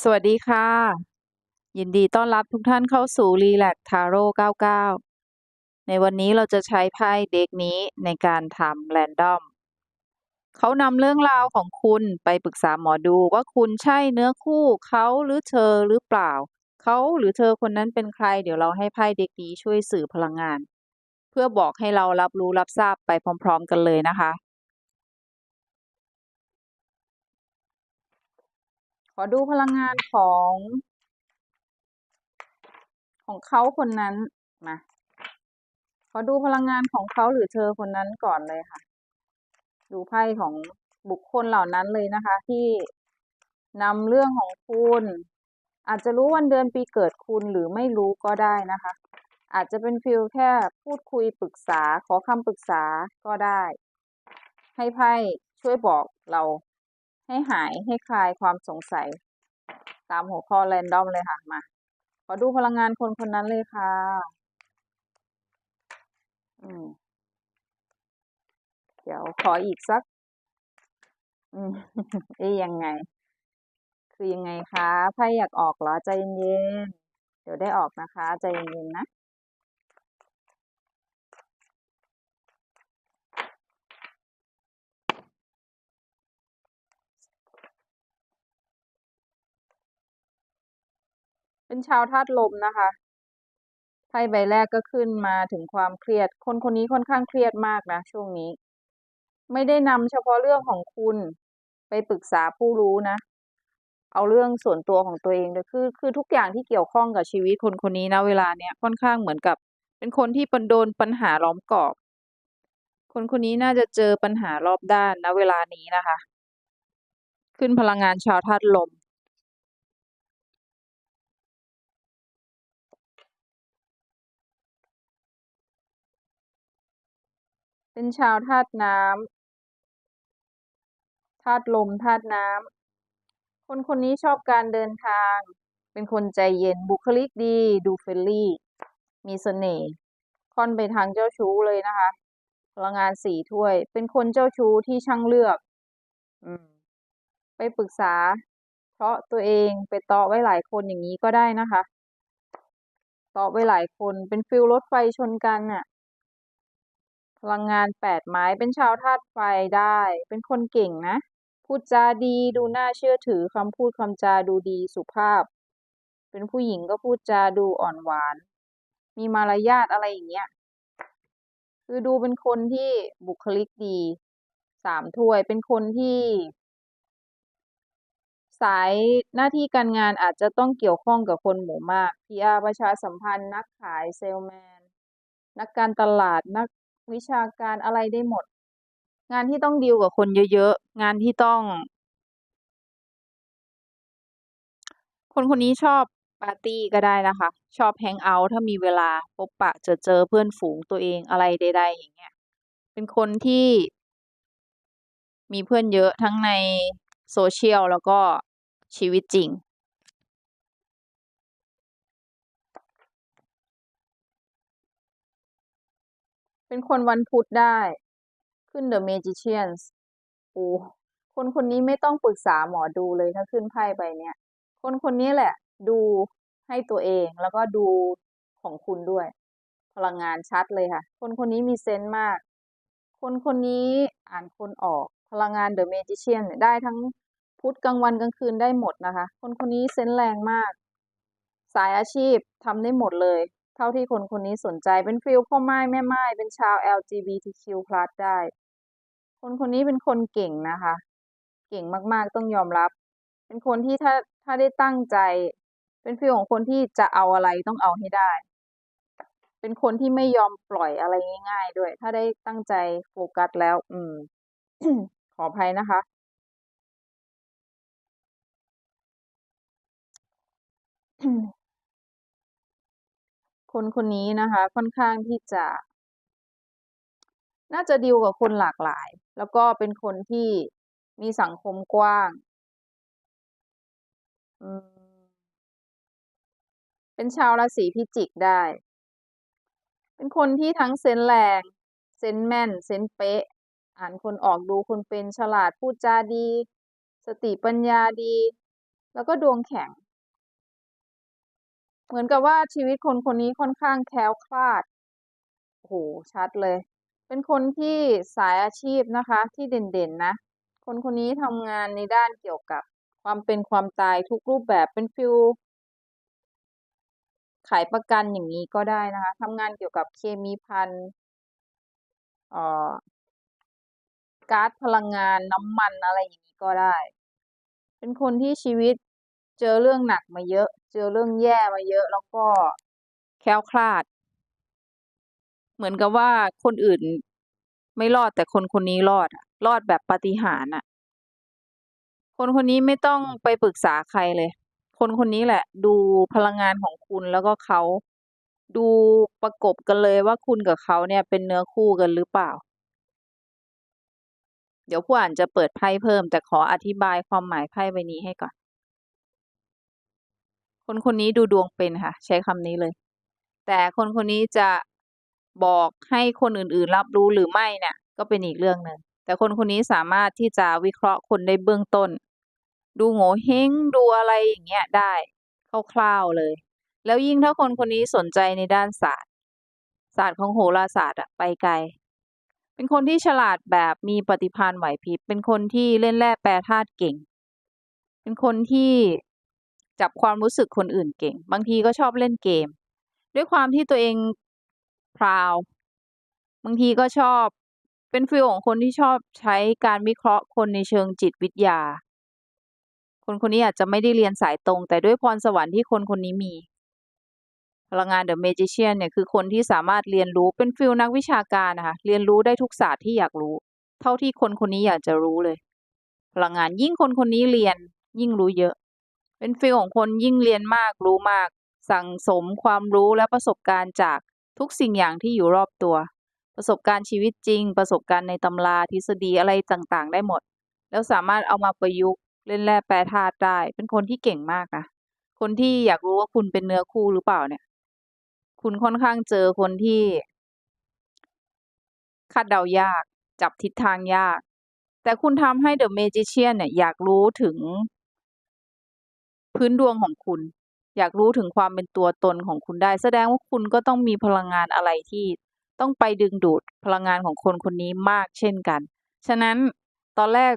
สวัสดีค่ะ ยินดีต้อนรับทุกท่านเข้าสู่ Relax Tarot 99 ในวันนี้เราจะใช้ไพ่เด็กนี้ในการทำแรนดอมเขานำเรื่องราวของคุณไปปรึกษาหมอดูว่าคุณใช่เนื้อคู่เขาหรือเธอหรือเปล่า เขาหรือเธอคนนั้นเป็นใคร เดี๋ยวเราให้ไพ่เด็กนี้ช่วยสื่อพลังงาน เพื่อบอกให้เรารับรู้รับทราบไปพร้อม ๆ กันเลยนะคะ อดูพลังงานของ ของเขาคนนั้นมาขอดูพลังงานของเขาหรือเธอคนนั้นก่อนเลยค่ะ ดูไพ่ของบุคคลเหล่านั้นเลยนะคะ ที่นำเรื่องของคุณ อาจจะรู้วันเดือนปีเกิดคุณหรือไม่รู้ก็ได้นะคะ อาจจะเป็นฟิลแค่พูดคุยปรึกษาขอคำปรึกษาก็ได้ ให้ไพ่ช่วยบอกเรา ให้หายให้คลายความสงสัย ตามหัวข้อแรนดอมเลยค่ะมาขอดูพลังงานคนคนนั้นเลยค่ะ อืม เดี๋ยวขออีกสัก อืมเอ๊ยยังไง คือยังไงคะไพ่อยากออกเหรอใจเย็นๆเดี๋ยวได้ออกนะคะ ใจเย็นๆนะ เป็นชาวธาตุลมนะคะไพ่ใบแรกก็ขึ้นมาถึงความเครียด คนคนนี้ค่อนข้างเครียดมากนะช่วงนี้ ไม่ได้นำเฉพาะเรื่องของคุณไปปรึกษาผู้รู้นะ เอาเรื่องส่วนตัวของตัวเองเลยคือ คือทุกอย่างที่เกี่ยวข้องกับชีวิตคนคนนี้นะเวลาเนี้ยค่อนข้างเหมือนกับ เป็นคนที่ปันโดนปัญหาล้อมกรอบ คนคนนี้น่าจะเจอปัญหารอบด้านนะเวลานี้นะคะ ขึ้นพลังงานชาวธาตุลม เป็นชาวธาตุน้ำธาตุลมธาตุน้ำคนคนนี้ชอบการเดินทาง เป็นคนใจเย็นบุคลิกดี ดูเฟรนลี่ มีเสน่ห์ค่อนไปทางเจ้าชู้เลยนะคะพลังงานสี่ถ้วย เป็นคนเจ้าชู้ที่ช่างเลือก อืม ไปปรึกษา เพราะตัวเองไปเตาะไว้หลายคนอย่างนี้ก็ได้นะคะเตาะไว้หลายคนเป็นฟิลรถไฟชนกันน่ะ พลังงานแปดไม้เป็นชาวธาตุไฟได้ เป็นคนเก่งนะ พูดจาดีดูน่าเชื่อถือคำพูดคำจาดูดีสุภาพ เป็นผู้หญิงก็พูดจาดูอ่อนหวาน มีมารยาทอะไรอย่างเงี้ย คือดูเป็นคนที่บุคลิกดีสามถ้วยเป็นคนที่สายหน้าที่การงานอาจจะต้องเกี่ยวข้องกับคนหมู่มาก PR ประชาสัมพันธ์ นักขายเซลแมน นักการตลาด นัก วิชาการอะไรได้หมด งานที่ต้องดีลกับคนเยอะๆ งานที่ต้อง คนคนนี้ชอบปาร์ตี้ก็ได้นะคะ ชอบแฮงเอาท์ถ้ามีเวลาพบปะเจอเจอเพื่อนฝูงตัวเองอะไรใดๆอย่างเงี้ย เป็นคนที่มีเพื่อนเยอะทั้งในโซเชียลแล้วก็ชีวิตจริง เป็นคนวันพุธได้ ขึ้น The Magicians โอ้คนคนนี้ไม่ต้องปรึกษาหมอดูเลยถ้าขึ้นไพ่ใบเนี้ย คนคนนี้แหละ ดูให้ตัวเองแล้วก็ดูของคุณด้วย พลังงานชัดเลยค่ะ คนคนนี้มีเซนส์มาก คนคนนี้อ่านคนออกพลังงาน The Magician เนี่ยได้ทั้งพุธกลางวันกลางคืนได้หมดนะคะ คนคนนี้เซนส์แรงมาก สายอาชีพทำได้หมดเลย เท่าที่คนคนนี้สนใจเป็นฟิลพ่อไม้แม่ไม้เป็นชาว LGBTQ+ ได้ คนคนนี้เป็นคนเก่งนะคะ เก่งมากๆต้องยอมรับ เป็นคนที่ถ้าถ้าได้ตั้งใจ เป็นฟิลของคนที่จะเอาอะไรต้องเอาให้ได้ เป็นคนที่ไม่ยอมปล่อยอะไรง่าย ๆ ด้วย ถ้าได้ตั้งใจโฟกัสแล้ว อืม ขออภัยนะคะ คนคนนี้นะคะ ค่อนข้างที่จะ น่าจะดีลกับคนหลากหลาย แล้วก็เป็นคนที่มีสังคมกว้างเป็นชาวราศีพิจิกได้ เป็นคนที่ทั้งเซนแรง เซนแม่น เซนเป๊ะ อ่านคนออกดูคนเป็นฉลาดพูดจาดี สติปัญญาดี แล้วก็ดวงแข็ง เหมือนกับว่าชีวิตคนคนนี้ค่อนข้างแคล้วคลาดโอ้โหชัดเลย เป็นคนที่สายอาชีพนะคะ ที่เด่นๆนะ คนคนนี้ทำงานในด้านเกี่ยวกับความเป็นความตายทุกรูปแบบเป็นฟิลขายประกันอย่างนี้ก็ได้นะคะทำงานเกี่ยวกับเคมีภัณฑ์เอ่อก๊าซพลังงานน้ำมันอะไรอย่างนี้ก็ได้ เป็นคนที่ชีวิตเจอเรื่องหนักมาเยอะ เจอเรื่องแย่มาเยอะแล้วก็แคล้วคลาด เหมือนกับว่าคนอื่นไม่รอดแต่คนคนนี้รอดรอดแบบปาฏิหาริย์อะคนคนนี้ไม่ต้องไปปรึกษาใครเลย คนคนนี้แหละ ดูพลังงานของคุณแล้วก็เขาดูประกบกันเลยว่าคุณกับเขาเนี่ยเป็นเนื้อคู่กันหรือเปล่า เดี๋ยวผู้อ่านจะเปิดไพ่เพิ่ม แต่ขออธิบายความหมายไพ่ใบนี้ให้ก่อน คนคนนี้ดูดวงเป็นค่ะ ใช้คำนี้เลย แต่คนคนนี้จะบอกให้คนอื่นๆ รับรู้หรือไม่เนี่ย ก็เป็นอีกเรื่องหนึ่งแต่คนคนนี้สามารถที่จะวิเคราะห์คนได้เบื้องต้น ดูโง่เฮงดูอะไรอย่างเงี้ยได้คร่าวๆเลย แล้วยิ่งถ้าคนคนนี้สนใจในด้านศาสตร์ ศาสตร์ของโหราศาสตร์อะไปไกลเป็นคนที่ฉลาดแบบมีปฏิภาณไหวพริบเป็นคนที่เล่นแร่แปรธาตุเก่ง เป็นคนที่ จับความรู้สึกคนอื่นเก่ง บางทีก็ชอบเล่นเกม ด้วยความที่ตัวเองพราว บางทีก็ชอบเป็นฟิลของคนที่ชอบใช้การวิเคราะห์คนในเชิงจิตวิทยา คนคนนี้อาจจะไม่ได้เรียนสายตรง แต่ด้วยพรสวรรค์ที่คนคนนี้มีพลังงานเดอะเมจิเชียนเนี่ยคือคนที่สามารถเรียนรู้เป็นฟิลนักวิชาการนะคะเรียนรู้ได้ทุกศาสตร์ที่อยากรู้ เท่าที่คนคนนี้อยากจะรู้เลย พลังงานยิ่งคนคนนี้เรียนยิ่งรู้เยอะ เป็นฟิลของคนยิ่งเรียนมากรู้มาก สั่งสมความรู้และประสบการณ์จากทุกสิ่งอย่างที่อยู่รอบตัว ประสบการณ์ชีวิตจริง ประสบการณ์ในตำราทฤษฎีอะไรต่างๆ ได้หมด แล้วสามารถเอามาประยุกต์เล่นแร่แปรธาตุได้ เป็นคนที่เก่งมากนะคนที่อยากรู้ว่าคุณเป็นเนื้อคู่หรือเปล่าเนี่ย คุณค่อนข้างเจอคนที่คาดเดายาก จับทิศทางยาก แต่คุณทำให้เดอะเมจิเชียนเนี่ยอยากรู้ถึง พื้นดวงของคุณ อยากรู้ถึงความเป็นตัวตนของคุณได้ แสดงว่าคุณก็ต้องมีพลังงานอะไรที่ต้องไปดึงดูดพลังงานของคนคนนี้มากเช่นกัน ฉะนั้นตอนแรก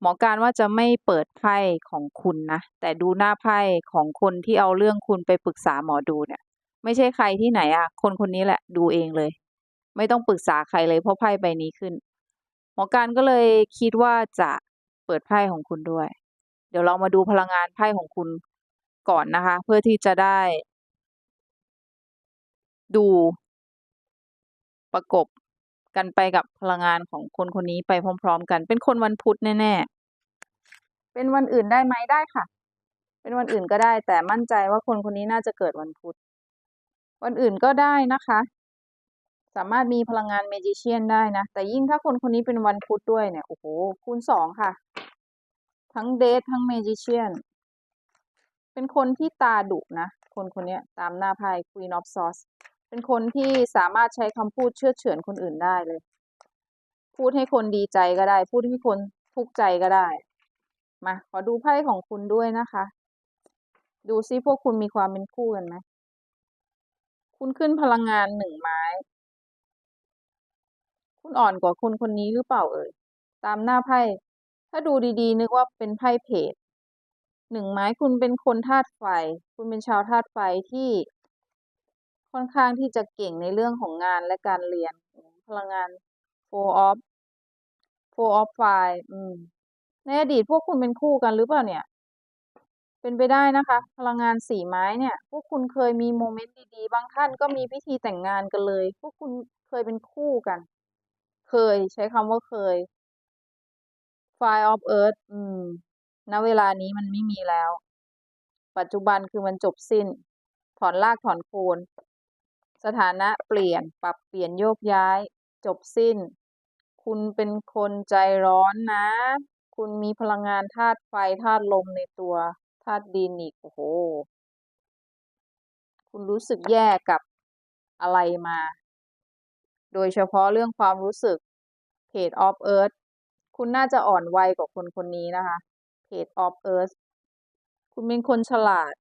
หมอการว่าจะไม่เปิดไพ่ของคุณนะ แต่ดูหน้าไพ่ของคนที่เอาเรื่องคุณไปปรึกษาหมอดูเนี่ย ไม่ใช่ใครที่ไหนอะคนคนนี้แหละดูเองเลย ไม่ต้องปรึกษาใครเลยเพราะไพ่ใบนี้ขึ้น หมอการก็เลยคิดว่าจะเปิดไพ่ของคุณด้วย ดี๋ยวเรามาดูพลังงานไพ่ของคุณก่อนนะคะ เพื่อที่จะได้ ดูประกบกันไปกับพลังงานของคนคนนี้ไปพร้อม ๆ กัน เป็นคนวันพุธแน่ๆ เป็นวันอื่นได้ไหมได้ค่ะ เป็นวันอื่นก็ได้ แต่มั่นใจว่าคนคนนี้น่าจะเกิดวันพุธ วันอื่นก็ได้นะคะ สามารถมีพลังงานเมจิเชียนได้นะ แต่ยิ่งถ้าคนคนนี้เป็นวันพุธด้วยเนี่ย โอ้โห คูณสองค่ะ ทั้งเดททั้งเมจิเชียน เป็นคนที่ตาดุนะ คนคนนี้ตามหน้าไพ่ Queen of Swords เป็นคนที่สามารถใช้คำพูดเชื่อเฉือนคนอื่นได้เลย พูดให้คนดีใจก็ได้ พูดให้คนทุกข์ใจก็ได้ มาขอดูไพ่ของคุณด้วยนะคะ ดูซิพวกคุณมีความเป็นคู่กันไหมคุณขึ้นพลังงานหนึ่งไม้ คุณอ่อนกว่าคนคนนี้หรือเปล่าเอ่ยตามหน้าไพ่ ถ้าดูดีๆ นึกว่าเป็นไพ่เพจหนึ่งไม้คุณเป็นคนธาตุไฟ คุณเป็นชาวธาตุไฟที่ค่อนข้างที่จะเก่งในเรื่องของงานและการเรียน พลังงาน four of four of fire อืม ในอดีตพวกคุณเป็นคู่กันหรือเปล่าเนี่ย เป็นไปได้นะคะ พลังงานสี่ไม้เนี่ย พวกคุณเคยมีโมเมนต์ดีๆ บางท่านก็มีพิธีแต่งงานกันเลย พวกคุณเคยเป็นคู่กัน เคยใช้คำว่าเคย Fire of Earth อืม ณ เวลานี้มันไม่มีแล้ว ปัจจุบันคือมันจบสิ้น ถอนรากถอนโคน สถานะเปลี่ยน ปรับเปลี่ยนโยกย้าย จบสิ้น คุณเป็นคนใจร้อนนะ คุณมีพลังงานธาตุไฟธาตุลมในตัวธาตุดินอีก โอ้โห คุณรู้สึกแย่กับอะไรมา โดยเฉพาะเรื่องความรู้สึก Page of Earth คุณน่าจะอ่อนวัยกว่าคนคนนี้นะคะ Page of Earth คุณเป็นคนฉลาด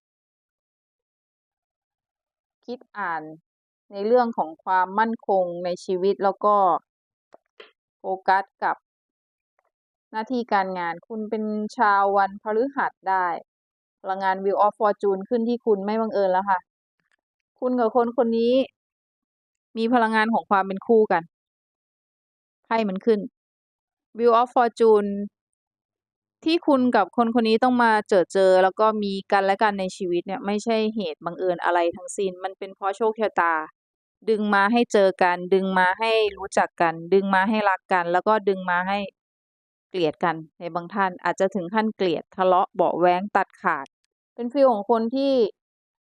คิดอ่านในเรื่องของความมั่นคงในชีวิตแล้วก็โฟกัสกับหน้าที่การงานคุณเป็นชาววันพฤหัสได้พลังงาน Wheel of Fortune ขึ้นที่คุณไม่บังเอิญแล้วค่ะ คุณกับคนคนนี้ มีพลังงานของความเป็นคู่กันไพ่มันขึ้น Wheel of Fortune ที่คุณกับคนคนนี้ต้องมาเจอเจอ แล้วก็มีกันและกันในชีวิตเนี่ย ไม่ใช่เหตุบังเอิญอะไรทั้งสิ้น มันเป็นเพราะโชคชะตา ดึงมาให้เจอกัน ดึงมาให้รู้จักกัน ดึงมาให้รักกัน แล้วก็ดึงมาให้เกลียดกันในบางท่านอาจจะถึงขั้นเกลียดทะเลาะเบาแว้งตัดขาด เป็นฟีลของคนที่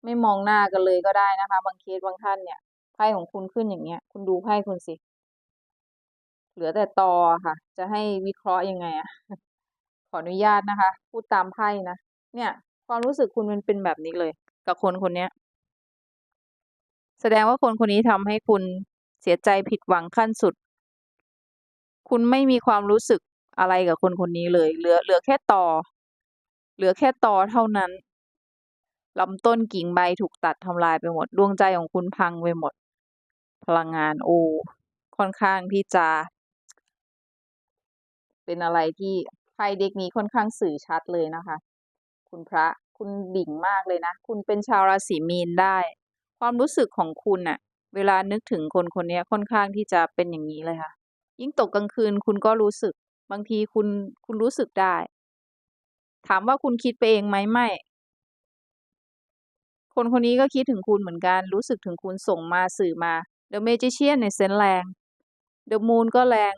ไม่มองหน้ากันเลยก็ได้นะคะ บางเคสบางท่านเนี่ยไพ่ของคุณขึ้นอย่างเงี้ย คุณดูไพ่คุณสิ เหลือแต่ตอค่ะ จะให้วิเคราะห์ยังไงอะขออนุญาตนะคะ พูดตามไพ่นะ เนี่ย ความรู้สึกคุณมันเป็นแบบนี้เลย กับคนคนนี้แสดงว่าคนคนนี้ทำให้คุณเสียใจผิดหวังขั้นสุด คุณไม่มีความรู้สึกอะไรกับคนคนนี้เลย เหลือ เหลือแค่ตอ เหลือแค่ตอเท่านั้นลำต้นกิ่งใบถูกตัดทำลายไปหมด ดวงใจของคุณพังไปหมด พลังงานโอค่อนข้างที่จะ เป็นอะไรที่ไพ่เด็กนี้ค่อนข้างสื่อชัดเลยนะคะ คุณพระคุณดิ่งมากเลยนะ คุณเป็นชาวราศีมีนได้ ความรู้สึกของคุณน่ะเวลานึกถึงคนคนนี้ค่อนข้างที่จะเป็นอย่างนี้เลยค่ะ ยิ่งตกกลางคืนคุณก็รู้สึก บางทีคุณคุณรู้สึกได้ ถามว่าคุณคิดไปเองไหมไม่ คนคนนี้ก็คิดถึงคุณเหมือนกัน รู้สึกถึงคุณส่งมาสื่อมา The Magician ในเซนแรง The Moon ก็แรง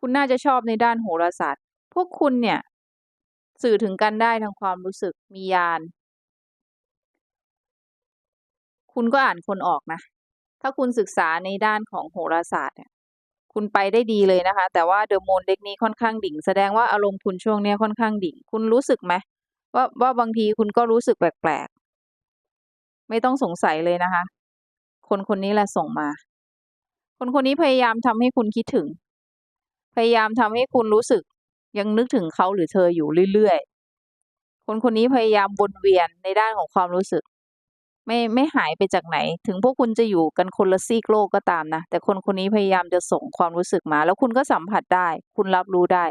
คุณน่าจะชอบในด้านโหราศาสตร์ พวกคุณเนี่ย สื่อถึงกันได้ทางความรู้สึกมีญาณคุณก็อ่านคนออกนะ ถ้าคุณศึกษาในด้านของโหราศาสตร์เนี่ยคุณไปได้ดีเลยนะคะ แต่ว่า The Moon เด็กนี้ค่อนข้างดิ่ง แสดงว่าอารมณ์คุณช่วงนี้ค่อนข้างดิ่ง คุณรู้สึกไหมว่าว่าบางทีคุณก็รู้สึกแปลกๆ ไม่ต้องสงสัยเลยนะคะ คนคนนี้แหละส่งมา คนคนนี้พยายามทำให้คุณคิดถึง พยายามทำให้คุณรู้สึกยังนึกถึงเขาหรือเธออยู่เรื่อยๆ คนคนนี้พยายามวนเวียนในด้านของความรู้สึก ไม่ไม่หายไปจากไหน ถึงพวกคุณจะอยู่กันคนละซีกโลกก็ตามนะ แต่คนคนนี้พยายามจะส่งความรู้สึกมา แล้วคุณก็สัมผัสได้ คุณรับรู้ได้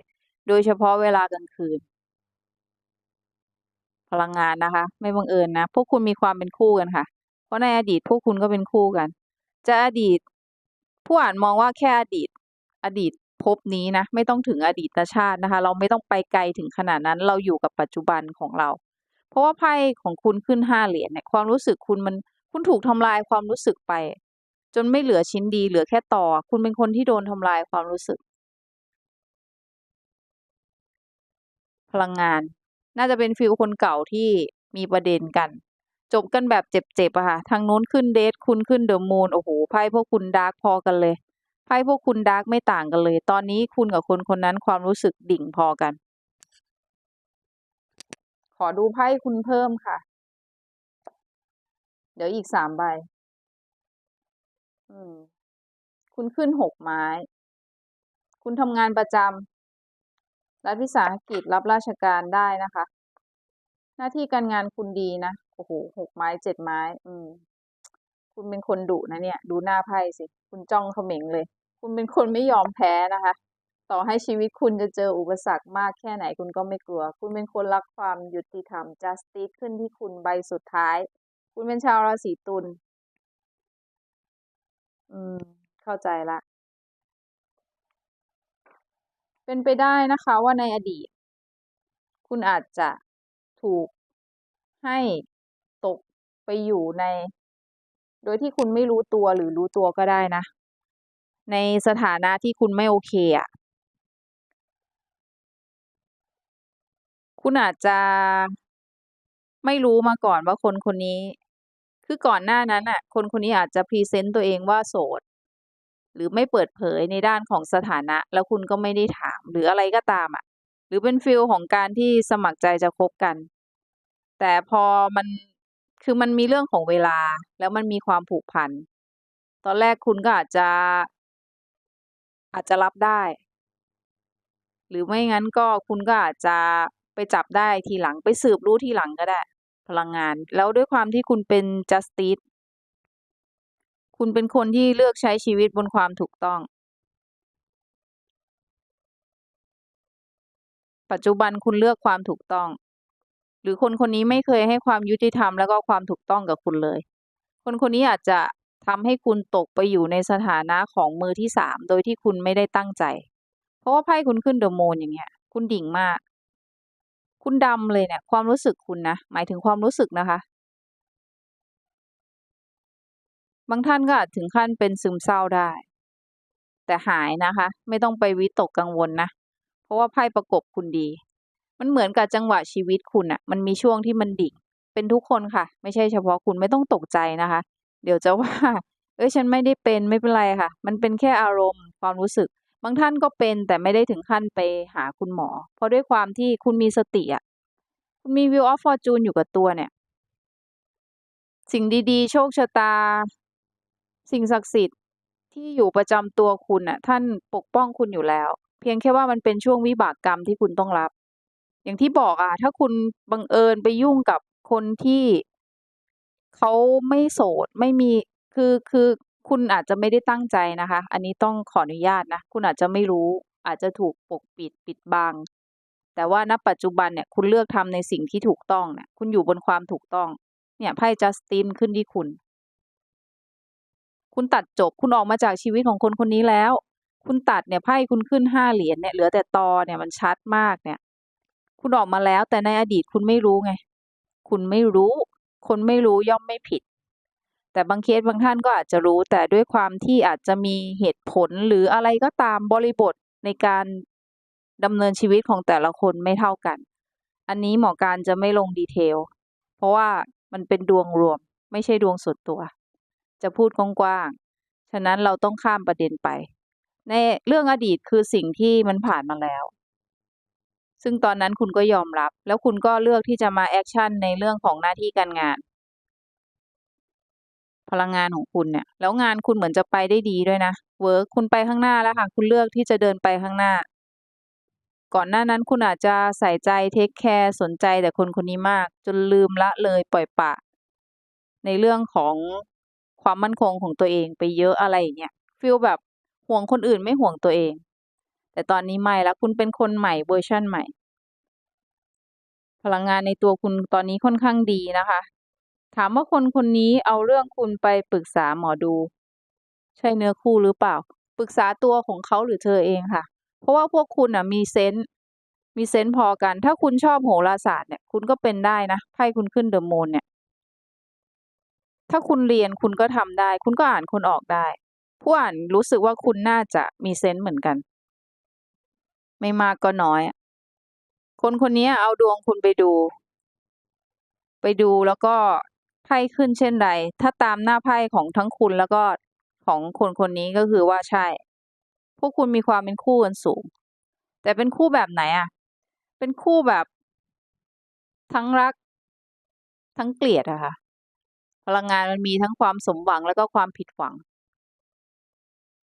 โดยเฉพาะเวลากลางคืน พลังงานนะคะ ไม่บังเอิญนะพวกคุณมีความเป็นคู่กันค่ะ เพราะในอดีตพวกคุณก็เป็นคู่กัน จะอดีต ผู้อ่านมองว่าแค่อดีต อดีต ภพนี้นะไม่ต้องถึงอดีตชาตินะคะ เราไม่ต้องไปไกลถึงขนาดนั้นเราอยู่กับปัจจุบันของเรา เพราะว่าไพ่ของคุณขึ้นห้าเหรียญเนี่ยความรู้สึกคุณมันคุณถูกทำลายความรู้สึกไป จนไม่เหลือชิ้นดีเหลือแค่ต่อ คุณเป็นคนที่โดนทำลายความรู้สึก พลังงาน น่าจะเป็นฟีลคนเก่าที่มีประเด็นกัน จบกันแบบเจ็บๆอะค่ะทางนู้นขึ้นเดทคุณขึ้นเดอะมูนโอ้โฮไพ่พวกคุณดาร์กพอกันเลย ไพ่พวกคุณดาร์กไม่ต่างกันเลย ตอนนี้คุณกับคนคนนั้นความรู้สึกดิ่งพอกัน ขอดูไพ่คุณเพิ่มค่ะ เดี๋ยวอีกสามใบ อืม คุณขึ้นหกไม้ คุณทำงานประจำรัฐวิสาหกิจรับราชการได้นะคะ หน้าที่การงานคุณดีนะ โอ้โฮหกไม้เจ็ดไม้ อืม คุณเป็นคนดุนะเนี่ย ดูหน้าไพ่สิ คุณจ้องเขม็งเลย คุณเป็นคนไม่ยอมแพ้นะคะ ต่อให้ชีวิตคุณจะเจออุปสรรคมากแค่ไหนคุณก็ไม่กลัว คุณเป็นคนรักความยุติธรรม Justice ขึ้นที่คุณใบสุดท้าย คุณเป็นชาวราศีตุลอืม เข้าใจล้วเป็นไปได้นะคะว่าในอดีต คุณอาจจะถูกให้ตกไปอยู่ใน โดยที่คุณไม่รู้ตัวหรือรู้ตัวก็ได้นะ ในสถานะที่คุณไม่โอเคอะคุณอาจจะไม่รู้มาก่อนว่าคนคนนี้ คือก่อนหน้านั้นน่ะ คนคนนี้อาจจะพรีเซนต์ตัวเองว่าโสด หรือไม่เปิดเผยในด้านของสถานะ แล้วคุณก็ไม่ได้ถามหรืออะไรก็ตามอะหรือเป็นฟีลของการที่สมัครใจจะคบกัน แต่พอมันคือมันมีเรื่องของเวลาแล้วมันมีความผูกพัน ตอนแรกคุณก็อาจจะ อาจจะรับได้ หรือไม่งั้นก็คุณก็อาจจะไปจับได้ทีหลังไปสืบรู้ทีหลังก็ได้ พลังงาน แล้วด้วยความที่คุณเป็น justice คุณเป็นคนที่เลือกใช้ชีวิตบนความถูกต้อง ปัจจุบันคุณเลือกความถูกต้อง หรือคนคนนี้ไม่เคยให้ความยุติธรรมแล้วก็ความถูกต้องกับคุณเลย คนคนนี้อาจจะ ทำให้คุณตกไปอยู่ในสถานะของมือที่สามโดยที่คุณไม่ได้ตั้งใจ เพราะว่าไพ่คุณขึ้นเดอะโมนอย่างเงี้ย คุณดิ่งมาก คุณดำเลยเนี่ยความรู้สึกคุณนะ หมายถึงความรู้สึกนะคะ บางท่านก็อาจถึงขั้นเป็นซึมเศร้าได้ แต่หายนะคะ ไม่ต้องไปวิตกกังวลนะ เพราะว่าไพ่ประกบคุณดี มันเหมือนกับจังหวะชีวิตคุณอะมันมีช่วงที่มันดิ่ง เป็นทุกคนค่ะ ไม่ใช่เฉพาะคุณไม่ต้องตกใจนะคะ เดี๋ยวจะว่า เอ้ยฉันไม่ได้เป็นไม่เป็นไรค่ะ มันเป็นแค่อารมณ์ความรู้สึก บางท่านก็เป็นแต่ไม่ได้ถึงขั้นไปหาคุณหมอ เพราะด้วยความที่คุณมีสติอะคุณมี Wheel of Fortune อยู่กับตัวเนี่ย สิ่งดีๆ โชคชะตา สิ่งศักดิ์สิทธิ์ที่อยู่ประจำตัวคุณน่ะ ท่านปกป้องคุณอยู่แล้ว เพียงแค่ว่ามันเป็นช่วงวิบากกรรมที่คุณต้องรับ อย่างที่บอกอะถ้าคุณบังเอิญไปยุ่งกับคนที่ เขาไม่โสดไม่มีคือคือคุณอาจจะไม่ได้ตั้งใจนะคะ อันนี้ต้องขออนุญาตนะ คุณอาจจะไม่รู้ อาจจะถูกปกปิดปิดบัง แต่ว่าณปัจจุบันเนี่ย คุณเลือกทำในสิ่งที่ถูกต้องเนี่ย คุณอยู่บนความถูกต้อง เนี่ยไพ่จัสตินขึ้นที่คุณ คุณตัดจบ คุณออกมาจากชีวิตของคนคนนี้แล้ว คุณตัดเนี่ยไพ่คุณขึ้นห้าเหรียญเนี่ย เหลือแต่ตอเนี่ยมันชัดมากเนี่ย คุณออกมาแล้วแต่ในอดีตคุณไม่รู้ไง คุณไม่รู้ คนไม่รู้ย่อมไม่ผิด แต่บางเคสบางท่านก็อาจจะรู้ แต่ด้วยความที่อาจจะมีเหตุผลหรืออะไรก็ตามบริบทในการดำเนินชีวิตของแต่ละคนไม่เท่ากัน อันนี้หมอการจะไม่ลงดีเทล เพราะว่ามันเป็นดวงรวม ไม่ใช่ดวงส่วนตัว จะพูดกว้างๆ ฉะนั้นเราต้องข้ามประเด็นไป ในเรื่องอดีตคือสิ่งที่มันผ่านมาแล้ว ซึ่งตอนนั้นคุณก็ยอมรับ แล้วคุณก็เลือกที่จะมาแอคชั่นในเรื่องของหน้าที่การงาน พลังงานของคุณเนี่ย แล้วงานคุณเหมือนจะไปได้ดีด้วยนะเวิร์คคุณไปข้างหน้าแล้วค่ะ คุณเลือกที่จะเดินไปข้างหน้า ก่อนหน้านั้นคุณอาจจะใส่ใจเทคแคร์สนใจแต่คนคนนี้มาก จนลืมละเลยปล่อยปะ ในเรื่องของความมั่นคงของตัวเองไปเยอะอะไรอย่างเงี้ยฟีลแบบห่วงคนอื่นไม่ห่วงตัวเอง แต่ตอนนี้ไม่แล้วคุณเป็นคนใหม่เวอร์ชั่นใหม่ พลังงานในตัวคุณตอนนี้ค่อนข้างดีนะคะ ถามว่าคนคนนี้เอาเรื่องคุณไปปรึกษาหมอดู ใช่เนื้อคู่หรือเปล่า ปรึกษาตัวของเขาหรือเธอเองค่ะ เพราะว่าพวกคุณอะมีเซนส์มีเซนส์พอกัน ถ้าคุณชอบโหราศาสตร์เนี่ยคุณก็เป็นได้นะไพ่คุณขึ้นเดอะโมนเนี่ย ถ้าคุณเรียนคุณก็ทำได้ คุณก็อ่านคนออกได้ ผู้อ่านรู้สึกว่าคุณน่าจะมีเซนส์เหมือนกัน ไม่มากก็น้อย คนคนนี้เอาดวงคุณไปดู ไปดูแล้วก็ไพ่ขึ้นเช่นใด ถ้าตามหน้าไพ่ของทั้งคุณแล้วก็ของคนคนนี้ก็คือว่าใช่ พวกคุณมีความเป็นคู่กันสูง แต่เป็นคู่แบบไหนอะเป็นคู่แบบทั้งรัก ทั้งเกลียดอะค่ะ พลังงานมันมีทั้งความสมหวังแล้วก็ความผิดหวัง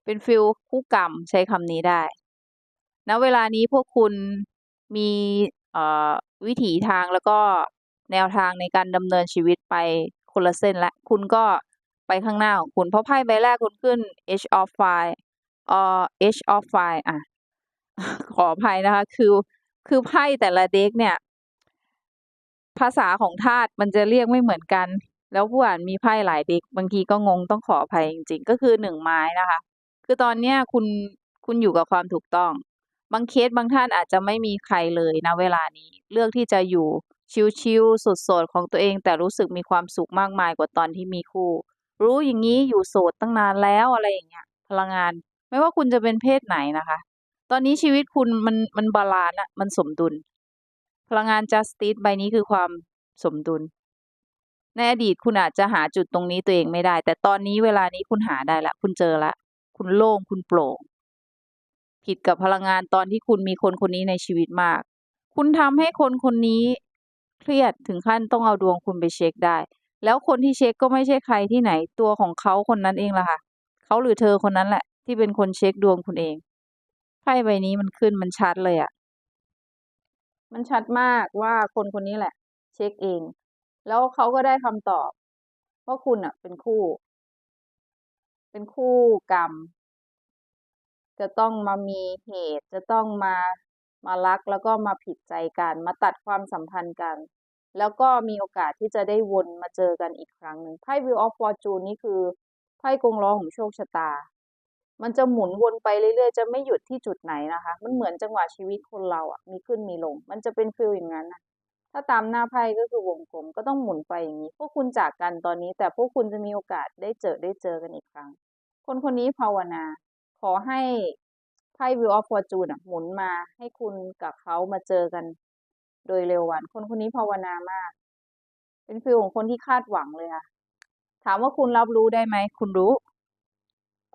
เป็นฟิลคู่กรรมใช้คำนี้ได้ ณเวลานี้พวกคุณมีเอ่อวิถีทางแล้วก็แนวทางในการดำเนินชีวิตไปคนละเส้นและ คุณก็ไปข้างหน้าของคุณ เพราะไพ่ใบแรกคุณขึ้น H of Fire เอ่อ H of Fire อะ ขออภัยนะคะ คือ คือไพ่แต่ละเด็กเนี่ย ภาษาของธาตุมันจะเรียกไม่เหมือนกัน แล้วผู้อ่านมีไพ่หลายเด็ก บางทีก็งงต้องขออภัยจริง ๆ ก็คือหนึ่งไม้นะคะ คือตอนเนี้ยคุณ คุณอยู่กับความถูกต้อง บางเคสบางท่านอาจจะไม่มีใครเลยนะเวลานี้ เลือกที่จะอยู่ชิลๆสุดโสดของตัวเอง แต่รู้สึกมีความสุขมากมายกว่าตอนที่มีคู่ รู้อย่างนี้อยู่โสดตั้งนานแล้วอะไรอย่างเงี้ยพลังงาน ไม่ว่าคุณจะเป็นเพศไหนนะคะ ตอนนี้ชีวิตคุณมันมันบาลานซ์อะมันสมดุล พลังงาน justice ใบนี้คือความสมดุล ในอดีตคุณอาจจะหาจุดตรงนี้ตัวเองไม่ได้ แต่ตอนนี้เวลานี้คุณหาได้ละ คุณเจอละ คุณโล่งคุณโปร่ง ผิดกับพลังงานตอนที่คุณมีคนคนนี้ในชีวิตมาก คุณทำให้คนคนนี้เครียดถึงขั้นต้องเอาดวงคุณไปเช็คได้ แล้วคนที่เช็คก็ไม่ใช่ใครที่ไหนตัวของเขาคนนั้นเองล่ะค่ะเขาหรือเธอคนนั้นแหละ ที่เป็นคนเช็คดวงคุณเองไพ่ใบนี้มันขึ้นมันชัดเลยอะมันชัดมากว่าคนคนนี้แหละ เช็คเอง แล้วเขาก็ได้คำตอบว่าคุณอะ เป็นคู่ เป็นคู่กรรม จะต้องมามีเหตุ จะต้องมามารักแล้วก็มาผิดใจกัน มาตัดความสัมพันธ์กัน แล้วก็มีโอกาสที่จะได้วนมาเจอกันอีกครั้งหนึ่งไพ่ Wheel of Fortune นี่คือไพ่กงล้อของโชคชะตา มันจะหมุนวนไปเรื่อยๆ จะไม่หยุดที่จุดไหนนะคะ มันเหมือนจังหวะชีวิตคนเราอะมีขึ้นมีลง มันจะเป็นฟิลอย่างนั้นนะถ้าตามหน้าไพ่ก็คือวงกลมก็ต้องหมุนไปอย่างนี้ พวกคุณจากกันตอนนี้ แต่พวกคุณจะมีโอกาสได้เจอได้เจอกันอีกครั้ง คนคนนี้ภาวนา ขอให้ไพ่ Wheel of Fortune อะหมุนมาให้คุณกับเขามาเจอกัน โดยเร็ววัน คนคนนี้ภาวนามาก เป็นฟิลของคนที่คาดหวังเลยค่ะ ถามว่าคุณรับรู้ได้ไหม คุณรู้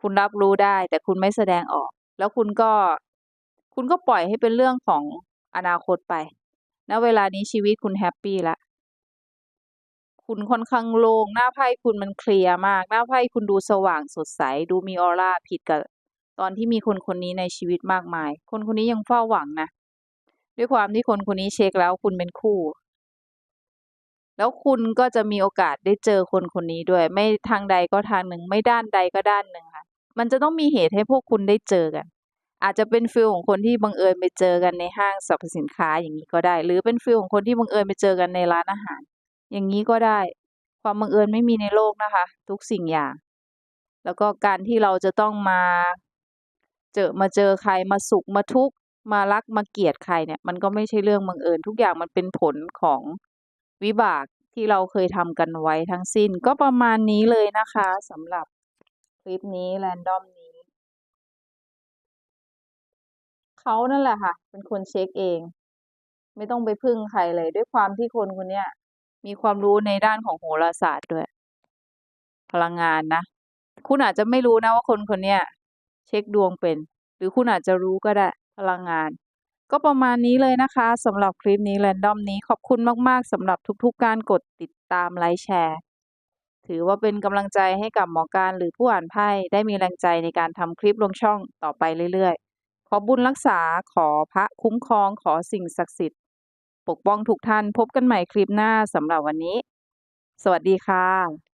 คุณรับรู้ได้ แต่คุณไม่แสดงออก แล้วคุณก็ คุณก็ปล่อยให้เป็นเรื่องของอนาคตไปณเวลานี้ชีวิตคุณแฮปปี้ละคุณค่อนข้างโลง่งหน้าไพ่คุณมันเคลียร์มาก หน้าไพ่คุณดูสว่างสดใส ดูมีออร่าผิดกับ ตอนที่มีคนคนนี้ในชีวิตมากมาย คนคนนี้ยังเฝ้าหวังนะ ด้วยความที่คนคนนี้เช็คแล้วคุณเป็นคู่ แล้วคุณก็จะมีโอกาสได้เจอคนคนนี้ด้วย ไม่ทางใดก็ทางหนึ่ง ไม่ด้านใดก็ด้านหนึ่งค่ะ มันจะต้องมีเหตุให้พวกคุณได้เจอกัน อาจจะเป็นฟิลของคนที่บังเอิญไปเจอกันในห้างสรรพสินค้าอย่างนี้ก็ได้ หรือเป็นฟิลของคนที่บังเอิญไปเจอกันในร้านอาหาร อย่างนี้ก็ได้ ความบังเอิญไม่มีในโลกนะคะ ทุกสิ่งอย่าง แล้วก็การที่เราจะต้องมา เจอมาเจอใครมาสุขมาทุกข์มารักมาเกลียดใครเนี่ย มันก็ไม่ใช่เรื่องบังเอิญทุกอย่างมันเป็นผลของวิบากที่เราเคยทำกันไว้ทั้งสิ้น ก็ประมาณนี้เลยนะคะสำหรับคลิปนี้แรนดอมนี้เขานั่นแหละค่ะ เป็นคนเช็คเอง ไม่ต้องไปพึ่งใครเลย ด้วยความที่คนคนนี้มีความรู้ในด้านของโหราศาสตร์ด้วย พลังงานนะ คุณอาจจะไม่รู้นะว่าคนคนนี้ เช็คดวงเป็น หรือคุณอาจจะรู้ก็ได้พลังงาน ก็ประมาณนี้เลยนะคะสำหรับคลิปนี้แรนดอมนี้ขอบคุณมากๆสำหรับทุกๆการกดติดตามไลค์แชร์ถือว่าเป็นกำลังใจให้กับหมอการหรือผู้อ่านไพ่ได้มีแรงใจในการทำคลิปลงช่องต่อไปเรื่อยๆ ขอบุญรักษาขอพระคุ้มครองขอสิ่งศักดิ์สิทธิ์ ปกป้องทุกท่านพบกันใหม่คลิปหน้าสำหรับวันนี้ สวัสดีค่ะ